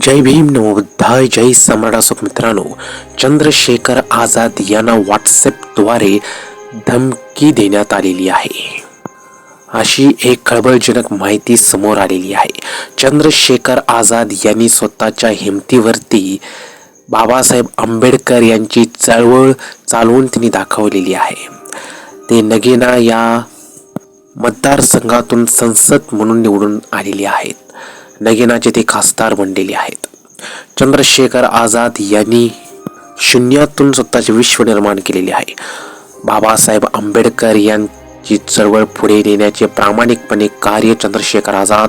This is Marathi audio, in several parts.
जय भीम नमो बुद्धाय जय सम्राट मित्रांनो। चंद्रशेखर आझाद यांना व्हॉट्सॲपद्वारे धमकी देण्यात आलेली आहे. अशी एक खळबळजनक माहिती समोर आलेली आहे. चंद्रशेखर आझाद यांनी स्वतःच्या हिमतीवरती बाबासाहेब आंबेडकर यांची चळवळ चालवून त्यांनी दाखवलेली आहे. ते नगेना या मतदारसंघातून संसद म्हणून निवडून आलेले आहेत. नगीनाचे ते खासदार बनलेले आहेत. चंद्रशेखर आझाद यांनी शून्यातून स्वतःचे विश्व निर्माण केलेले आहे. बाबासाहेब आंबेडकर यांची चळवळ पुढे नेण्याचे प्रामाणिकपणे कार्य चंद्रशेखर आझाद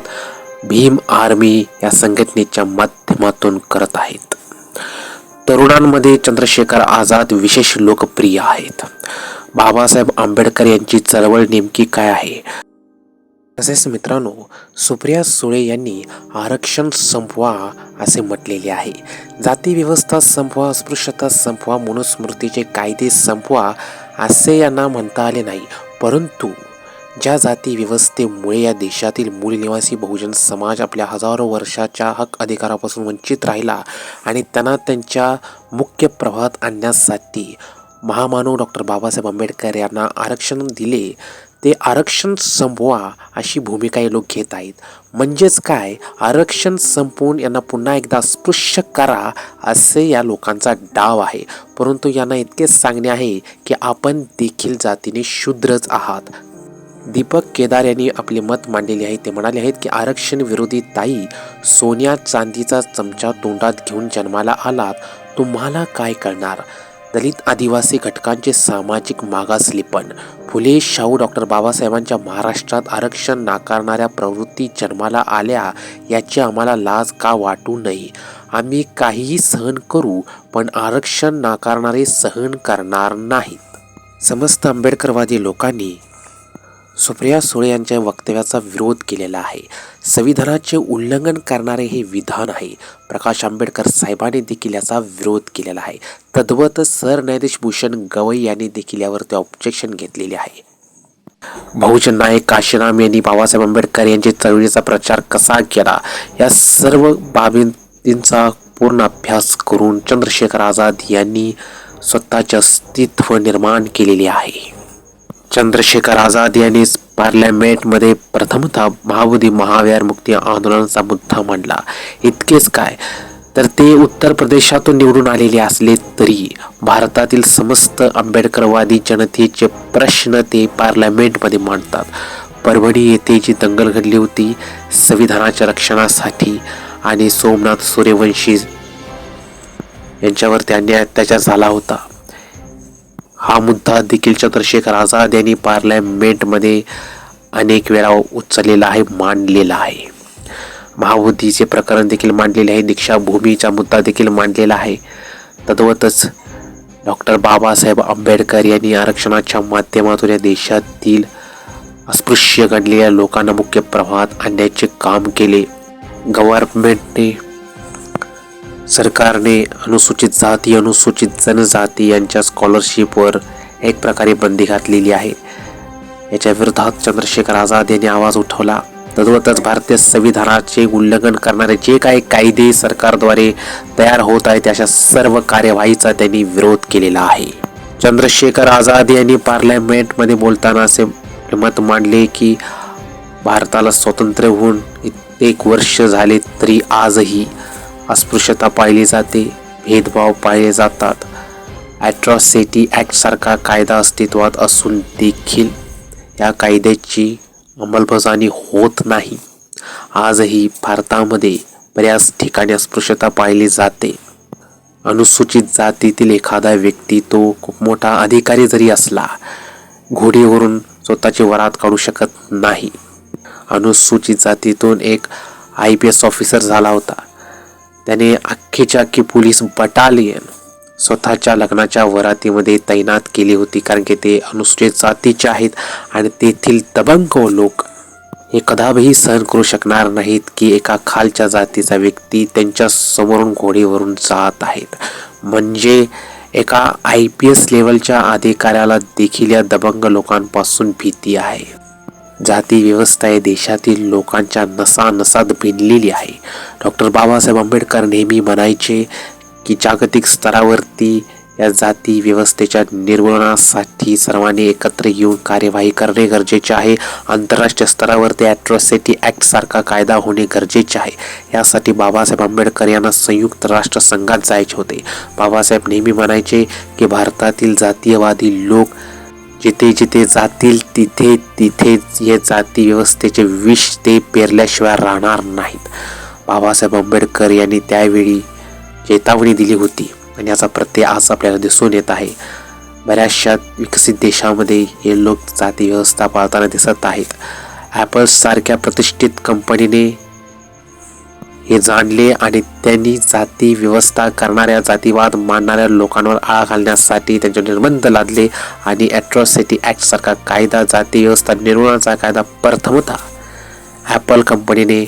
भीम आर्मी या संघटनेच्या माध्यमातून करत आहेत. तरुणांमध्ये चंद्रशेखर आझाद विशेष लोकप्रिय आहेत. बाबासाहेब आंबेडकर यांची चळवळ नेमकी काय आहे? तसेच मित्रांनो सुप्रिया सुळे यांनी आरक्षण संपवा असे म्हटलेले आहे. जाती व्यवस्था संपवा अस्पृश्यता संपवा मनुस्मृतीचे कायदे संपवा असे यांना म्हणता आले नाही. परंतु ज्या जाती व्यवस्थेमुळे या देशातील मूळ निवासी बहुजन समाज आपल्या हजारो वर्षाच्या हक अधिकारापासून वंचित राहिला आणि त्यांना त्यांच्या मुख्य प्रवाहात आणण्यासाठी महामानव डॉक्टर बाबासाहेब आंबेडकर यांना आरक्षण दिले. ते आरक्षण संपवा अशी भूमिका हे लोक घेत आहेत. म्हणजेच काय? आरक्षण संपवून यांना पुन्हा एकदा स्पृश्य करा असे या लोकांचा डाव आहे. परंतु यांना इतकेच सांगणे आहे की आपण देखील जातीने शूद्रच आहात. दीपक केदार यांनी आपले मत मांडलेले आहे. ते म्हणाले आहेत की आरक्षण विरोधी ताई सोन्या चांदीचा चमचा तोंडात घेऊन जन्माला आलात. तुम्हाला काय कळणार? दलित आदिवासी घटकांचे सामाजिक मागासलेपण. फुले शाहू डॉक्टर बाबासाहेबांच्या महाराष्ट्रात आरक्षण नाकारणाऱ्या प्रवृत्ती जन्माला आल्या याची आम्हाला लाज का वाटू नये? आम्ही काहीही सहन करू पण आरक्षण नाकारणारे सहन करणार नाहीत. समस्त आंबेडकरवादी लोकांनी सुप्रिया सुळे यांच्या वक्तव्याचा विरोध केलेला आहे. संविधानाचे उल्लंघन करणारे हे विधान आहे. प्रकाश आंबेडकर साहेबांनी देखील याचा विरोध केलेला आहे. तद्वत सरन्यायाधीश भूषण गवई यांनी देखील यावरती ऑब्जेक्शन घेतलेले आहे. बहुजन नायक काशीराम यांनी बाबासाहेब आंबेडकर यांच्या चळवळीचा प्रचार कसा केला? या सर्व बाबींचा पूर्ण अभ्यास करून चंद्रशेखर आझाद यांनी स्वतःचे अस्तित्व निर्माण केलेले आहे. चंद्रशेखर आझाद यांनी पार्लमेंटमध्ये प्रथमतः महाबोधी महाव्यार मुक्ती आंदोलनाचा मुद्दा मांडला. इतकेच काय? तर ते उत्तर प्रदेशातून निवडून आलेले असले तरी भारतातील समस्त आंबेडकरवादी जनतेचे प्रश्न ते पार्लमेंटमध्ये मांडतात. परभणी येथे जी दंगल घडली होती संविधानाच्या रक्षणासाठी आणि सोमनाथ सूर्यवंशी यांच्यावरती अन्याय अत्याचार झाला होता. हा मुद्दा देखील चंद्रशेखर आझाद यांनी पार्लमेंटमध्ये अनेक वेळा उचललेला आहे मांडलेला आहे. महाबुद्धीचे प्रकरण देखील मांडलेले आहे दीक्षाभूमीचा मुद्दा देखील मांडलेला आहे. तद्वतच डॉक्टर बाबासाहेब आंबेडकर यांनी आरक्षणाच्या माध्यमातून या देशातील अस्पृश्य घडलेल्या लोकांना मुख्य प्रवाहात आणण्याचे काम केले. गव्हर्नमेंटने सरकारने अनुसूचित जाती अनुसूचित जनजाती यांच्या स्कॉलरशिपवर एक प्रकारे बंदी घातलेली आहे. याच्या विरोधात चंद्रशेखर आझाद यांनी आवाज उठवला. तद्वतच भारतीय संविधानाचे उल्लंघन करणारे जे काही कायदे सरकारद्वारे तयार होत आहेत अशा सर्व कार्यवाहीचा त्यांनी विरोध केलेला आहे. चंद्रशेखर आझाद यांनी पार्लमेंटमध्ये बोलताना असे मत मांडले की भारताला स्वतंत्र होऊन एक वर्ष झाले तरी आजही अस्पृश्यता पाहिली जाते भेदभाव पाळले जातात. ॲट्रॉसिटी ॲक्टसारखा कायदा अस्तित्वात असून देखील या कायद्याची अंमलबजावणी होत नाही. आजही भारतामध्ये बऱ्याच ठिकाणी अस्पृश्यता पाहिली जाते. अनुसूचित जातीतील एखादा व्यक्ती तो खूप मोठा अधिकारी जरी असला घोडीवरून स्वतःची वरात काढू शकत नाही. अनुसूचित जातीतून एक आय पी एस ऑफिसर झाला होता. त्याने अख्खीच्या अख्खी पोलीस बटालियन स्वतःच्या लग्नाच्या वरातीमध्ये तैनात केली होती. कारण की ते अनुसूचित जातीचे आहेत आणि तेथील दबंग लोक हे कदापही सहन करू शकणार नाहीत की एका खालच्या जातीचा व्यक्ती त्यांच्या समोरून घोडीवरून जात आहेत. म्हणजे एका आय पी एस लेवलच्या अधिकाऱ्याला देखील या दबंग लोकांपासून भीती आहे. जाती व्यवस्था ही देशातील लोकांच्या नसानसात भिनलेली आहे. डॉक्टर बाबासाहेब आंबेडकर नेहमी म्हणायचे की जागतिक स्तरावरती या जाती व्यवस्थेच्या निर्मूलनासाठी सर्वांनी एकत्र येऊन कार्यवाही करणे गरजेचे आहे. आंतरराष्ट्रीय स्तरावरती ॲट्रॉसिटी ॲक्टसारखा कायदा होणे गरजेचे आहे. यासाठी बाबासाहेब आंबेडकर यांना संयुक्त राष्ट्रसंघात जायचे होते. बाबासाहेब नेहमी म्हणायचे की भारतातील जातीयवादी लोक जिथे जिथे जातील तिथे तिथे हे जाती व्यवस्थेचे विष ते पेरल्याशिवाय राहणार नाहीत. बाबासाहेब आंबेडकर यांनी त्यावेळी चेतावणी दिली होती आणि याचा प्रत्यय आज आपल्याला दिसून येत आहे. बऱ्याचशा विकसित देशामध्ये हे लोक जाती व्यवस्था पाळताना दिसत आहेत. ॲपल्ससारख्या प्रतिष्ठित कंपनीने हे जाणले आणि त्यांनी जाती व्यवस्था करणाऱ्या जातीवाद मानणाऱ्या लोकांवर आळा घालण्यासाठी त्यांचे निर्बंध लादले आणि ॲट्रॉसिटी ॲक्ट सारखा कायदा जाती व्यवस्था निर्मूलनाचा कायदा प्रथमतः ॲपल कंपनीने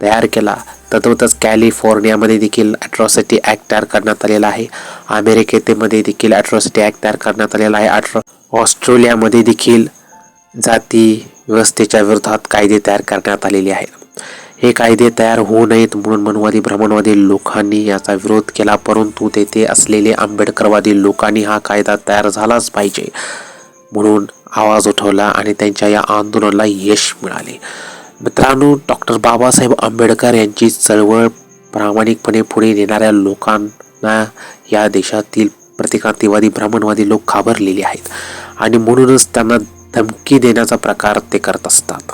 तयार केला. तद्वतच कॅलिफोर्नियामध्ये देखील ॲट्रॉसिटी ॲक्ट तयार करण्यात आलेला आहे. अमेरिकेमध्ये देखील ॲट्रॉसिटी ॲक्ट तयार करण्यात आलेला आहे. ॲट्रॉ ऑस्ट्रेलियामध्ये देखील जाती व्यवस्थेच्या विरोधात कायदे तयार करण्यात आलेले आहेत. हे कायदे तयार होऊ नयेत म्हणून मनवादी भ्रमणवादी लोकांनी याचा विरोध केला परंतु तेथे असलेले आंबेडकरवादी लोकांनी हा कायदा तयार झालाच पाहिजे म्हणून आवाज उठवला आणि त्यांच्या या आंदोलनाला यश मिळाले. मित्रांनो डॉक्टर बाबासाहेब आंबेडकर यांची चळवळ प्रामाणिकपणे पुढे नेणाऱ्या लोकांना या देशातील प्रतिक्रांतीवादी ब्राह्मणवादी लोक घाबरलेले आहेत आणि म्हणूनच त्यांना धमकी देण्याचा प्रकार ते करत असतात.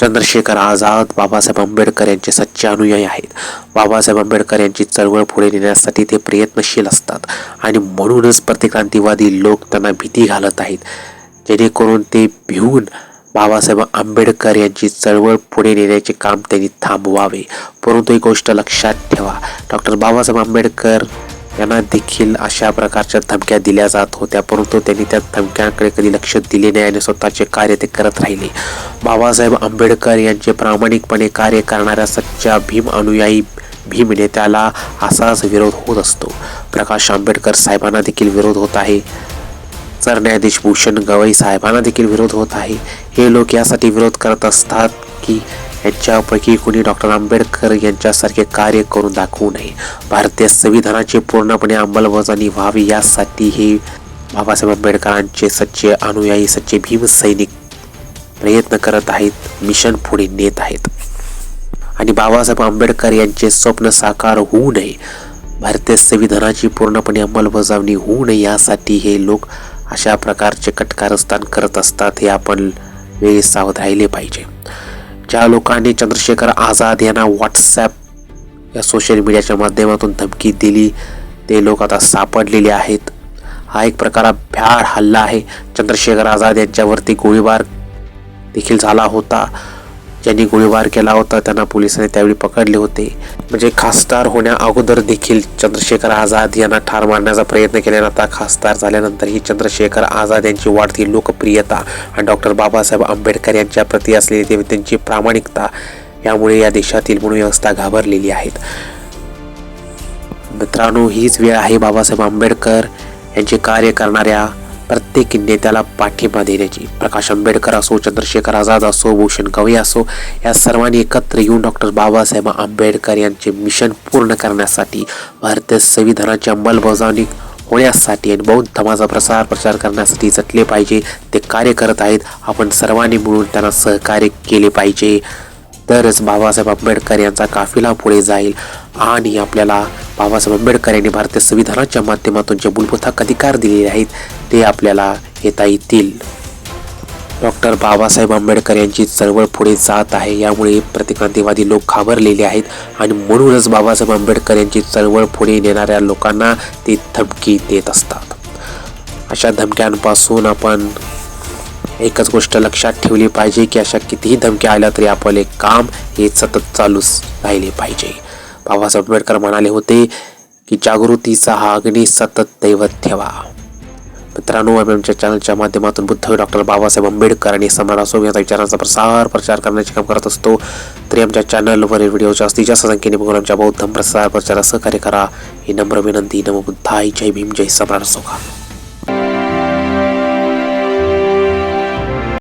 चंद्रशेखर आझाद बाबासाहेब आंबेडकर यांचे सच्चे अनुयायी आहेत. बाबासाहेब आंबेडकर यांची चळवळ पुढे नेण्यासाठी ते प्रयत्नशील असतात आणि म्हणूनच प्रतिक्रांतीवादी लोक त्यांना भीती घालत आहेत. जेणेकरून ते भिवून बाबासाहेब आंबेडकर यांची चळवळ पुढे नेण्याचे काम त्यांनी थांबवावे. परंतु एक गोष्ट लक्षात ठेवा. डॉक्टर बाबासाहेब आंबेडकर यांना देखील अशा प्रकारच्या धमक्या दिल्या जात होत्या परंतु त्यांनी त्या धमक्यांकडे कधी लक्ष दिले नाही आणि स्वतःचे कार्य ते करत राहिले. बाबासाहेब आंबेडकर यांचे प्रामाणिकपणे कार्य करणाऱ्या सच्च्या भीम अनुयायी भीम नेत्याला असाच विरोध होत असतो. प्रकाश आंबेडकर साहेबांना देखील विरोध होत आहे. सरन्यायाधीश भूषण गवई साहेबांना देखील विरोध होत आहे. हे लोक यासाठी विरोध करत असतात की यांच्यापैकी कोणी डॉक्टर आंबेडकर यांच्यासारखे कार्य करून दाखवू नये. भारतीय संविधानाची पूर्णपणे अंमलबजावणी व्हावी यासाठी हे बाबासाहेब आंबेडकरांचे सच्चे अनुयायी सच्चे भीम सैनिक प्रयत्न करत आहेत मिशन पुढे नेत आहेत. आणि बाबासाहेब आंबेडकर यांचे स्वप्न साकार होऊ नये. भारतीय संविधानाची पूर्णपणे अंमलबजावणी होऊ नये यासाठी हे लोक अशा प्रकारचे कटकारस्थान करत असतात हे आपण वेळी सावध राहिले पाहिजे. ज्या लोकांनी चंद्रशेखर आझाद यांना व्हॉट्सॲप या सोशल मीडियाच्या माध्यमातून धमकी दिली ते लोक आता सापडलेले आहेत. हा एक प्रकार भ्याड हल्ला आहे. चंद्रशेखर आझाद यांच्यावरती गोळीबार देखील झाला होता. ज्यांनी गोळीबार केला होता त्यांना पोलिसांनी त्यावेळी पकडले होते. म्हणजे खासदार होण्या अगोदर देखील चंद्रशेखर आझाद यांना ठार मारण्याचा प्रयत्न केल्यानं आता खासदार झाल्यानंतरही चंद्रशेखर आझाद यांची वाढती लोकप्रियता आणि डॉक्टर बाबासाहेब आंबेडकर यांच्या प्रती असलेली ते- त्यांची प्रामाणिकता यामुळे या देशातील म्हणून व्यवस्था घाबरलेली आहेत. मित्रांनो हीच वेळ आहे बाबासाहेब आंबेडकर यांचे कार्य करणाऱ्या प्रत्येक नेत्याला पाठिंबा देण्याची. प्रकाश आंबेडकर असो चंद्रशेखर आझाद असो भूषण कवी असो या सर्वांनी एकत्र येऊन डॉक्टर बाबासाहेब आंबेडकर यांचे मिशन पूर्ण करण्यासाठी भारतीय संविधानाची अंमलबजावणी होण्यासाठी आणि बौद्ध धर्माचा प्रसार प्रचार करण्यासाठी जटले पाहिजे. ते कार्य करत आहेत. आपण सर्वांनी मिळून त्यांना सहकार्य केले पाहिजे. तरच बाबासाहेब आंबेडकर यांचा काफिला पुढे जाईल आणि आपल्याला बाबासाहेब आंबेडकर यांनी भारतीय संविधानाच्या माध्यमातून जे मूलभूत हक्क अधिकार दिलेले आहेत ते आपल्याला येता येतील. डॉक्टर बाबासाहेब आंबेडकर यांची चळवळ पुढे जात आहे. यामुळे प्रतिक्रांतीवादी लोक घाबरलेले आहेत आणि म्हणूनच बाबासाहेब आंबेडकर यांची चळवळ पुढे नेणाऱ्या लोकांना ते धमकी देत असतात. अशा धमक्यांपासून आपण एकच गोष्ट लक्षात ठेवली पाहिजे की अशा कितीही धमक्या आल्या तरी आपले काम हे सतत चालूच राहिले पाहिजे. बाबासाहेब आंबेडकर म्हणाले होते की जागृतीचा हा अग्नी सतत दैवत ठेवा. मित्रांनो एम एमच्या चॅनलच्या माध्यमातून बुद्ध डॉक्टर बाबासाहेब आंबेडकर आणि सम्राट असो यांचा विचारांचा प्रसार प्रचार करण्याचे काम करत असतो. तरी आमच्या चॅनलवरील व्हिडिओ जास्तीत जास्त संख्येने बघून आमच्या बौद्ध प्रसार प्रचारात सहकार्य करा. ही नम्र विनंती. नमबुद्धा जय भीम. जय सम्राट असो का